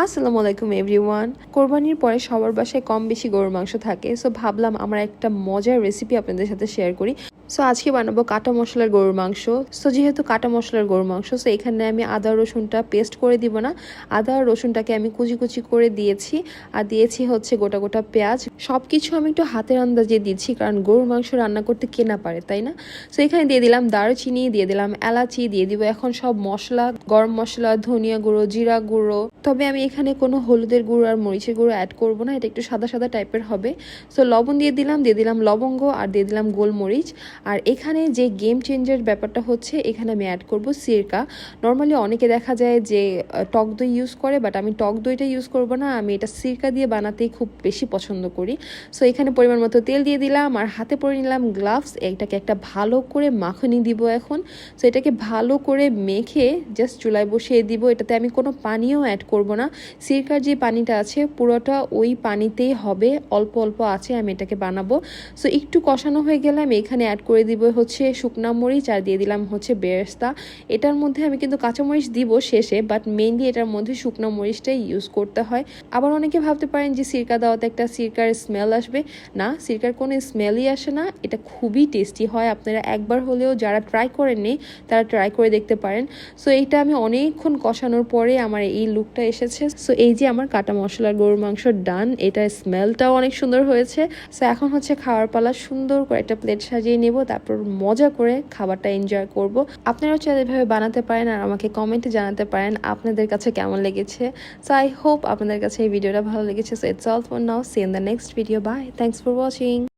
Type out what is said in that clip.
আসসালামু আলাইকুম, এভরিওয়ান। কোরবানির পরে সবার বাসায় কম বেশি গরুর মাংস থাকে, সো ভাবলাম আমার একটা মজার রেসিপি আপনাদের সাথে শেয়ার করি। সো আজকে বানাবো কাটা মশলার গরুর মাংস। সো যেহেতু কাটা মশলার গরুর মাংস সো এখানে আমি আদা রসুনটা পেস্ট করে দিব না। আদা রসুনটাকে আমি কুচি কুচি করে দিয়েছি। আর দিয়েছি হচ্ছে গোটা গোটা পেঁয়াজ। সব কিছু আমি একটু হাতের আন্দাজে দিচ্ছি, কারণ গরুর মাংস রান্না করতে কেনা পারে, তাই না? সো এখানে দিয়ে দিলাম দারুচিনি, দিয়ে দিলাম এলাচি, দিয়ে দিব এখন সব মশলা, গরম মশলা, ধনিয়া গুঁড়ো, জিরা গুঁড়ো। তবে আমি এখানে কোনো হলুদের গুঁড়ো আর মরিচের গুঁড়ো অ্যাড করব না, এটা একটু সাদা সাদা টাইপের হবে। সো লবণ দিয়ে দিলাম দিয়ে দিলাম লবঙ্গ আর দিয়ে দিলাম গোলমরিচ। আর এখানে যে গেম চেঞ্জার ব্যাপারটা হচ্ছে, এখানে আমি অ্যাড করব সিরকা নর্মালি অনেকে দেখা যায় যে টক দই ইউজ করে বাট আমি টক দইটা ইউজ করব না। আমি এটা সিরকা দিয়ে বানাতেই খুব বেশি পছন্দ করি। সো এখানে পরিমাণ মতো তেল দিয়ে দিলাম আর হাতে পরে নিলাম গ্লাভস এটাকে একটা ভালো করে মাখনি দিব এখন। সো এটাকে ভালো করে মেখে জাস্ট চুলায় বসিয়ে দিব। এটাতে আমি কোনো পানিও অ্যাড করব না। সিরকার যে পানিটা আছে, পুরোটা ওই পানিতেই হবে। অল্প অল্প আছে, আমি এটাকে বানাবো। সো একটু কষানো হয়ে গেলে আমি এখানে অ্যাড করে দিব হচ্ছে শুকনা মরিচ আর দিয়ে দিলাম হচ্ছে বেরেস্তা। এটার মধ্যে আমি কিন্তু কাঁচামরিচ দিব শেষে বাট মেইনলি এটার মধ্যে শুকনো মরিচটাই ইউজ করতে হয়। আবার অনেকে ভাবতে পারেন যে সিরকা দেওয়াতে একটা সিরকার স্মেল আসবে। না, সিরকার কোনো স্মেলই আসে না। এটা খুবই টেস্টি হয়। আপনারা একবার হলেও যারা ট্রাই করেননি, তারা ট্রাই করে দেখতে পারেন। সো এইটা আমি অনেকক্ষণ কষানোর পরে আমার এই লুকটা এসেছে। সো এই যে আমার কাটা মশলার গরুর মাংস ডান এটার স্মেলটাও অনেক সুন্দর হয়েছে। সো এখন হচ্ছে খাওয়ার পালা সুন্দর করে একটা প্লেট সাজিয়ে নেব। তারপর মজা করে খাবারটা এনজয় করব। আপনারাও চাইলে এভাবে বানাতে পারেন আর আমাকে কমেন্টে জানাতে পারেন আপনাদের কাছে কেমন লেগেছে। সো আই হোপ আপনাদের কাছে এই ভিডিওটা ভালো লেগেছে। So it's all for now see in the next video bye thanks for watching